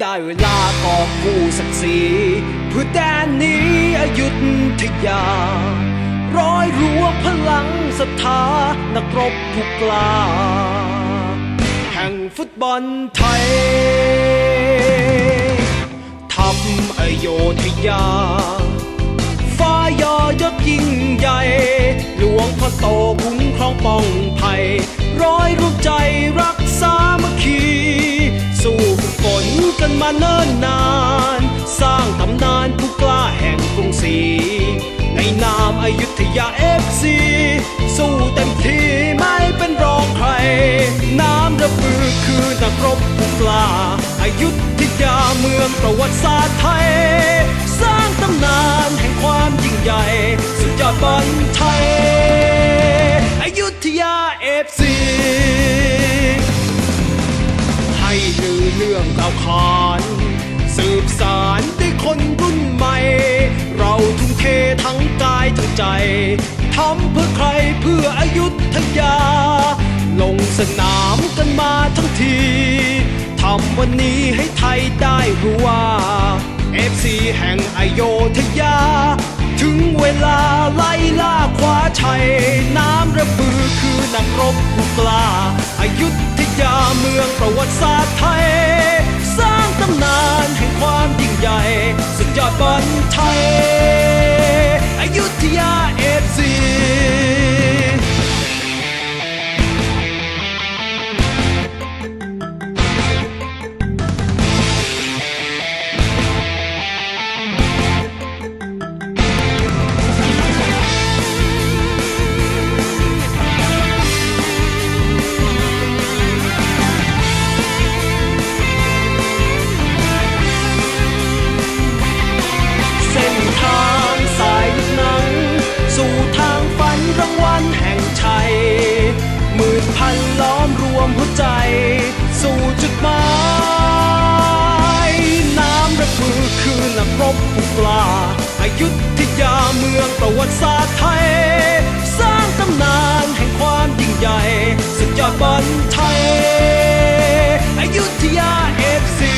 ได้เวลากอบกู้ศักดิ์ศรีเพื่อแดนนี้อยุธยา ร้อยรัวพลังศรัทธา นักรบผู้กล้า แห่งฟุตบอลไทย ทัพอโยธยา ฟ้ายอยศยิ่งใหญ่ หลวงพ่อโตคุ้มครองป้องภัย อายุทยาเอฟซีสู้เต็มที่ไม่เป็นรองใคร น้ำระบือคือนักรบผู้กล้าอายุทยาเมืองประวัติศาสตร์ไทย สร้างตำนานแห่งความยิ่งใหญ่ สุดยอดบอลไทยอายุทยาเอฟซีให้ลือเรื่องกล่าวขา ใจทำเพื่อใครเพื่ออายุทยา ลงสนามกันมาทั้งทีทำวันนี้ให้ไทยได้รู้ว่าเอฟซีแห่งอโยธยา ถึงเวลาไล่ล่าคว้าชัยน้ำระเบ วัติศาสตร์ไทย สร้างตำนานแห่งความยิ่งใหญ่สุดยอดบอลไทย อยุธยาเอฟซี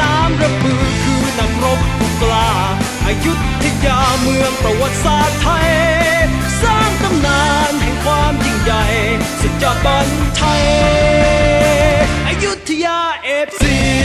น้ำระเบือคือนักรบผู้กล้าอายุทยาเมืองประวัติศาสตร์ไทย สร้างตำนานแห่งความยิ่งใหญ่สุดยอดบอลไทย อยุธยาเอฟซี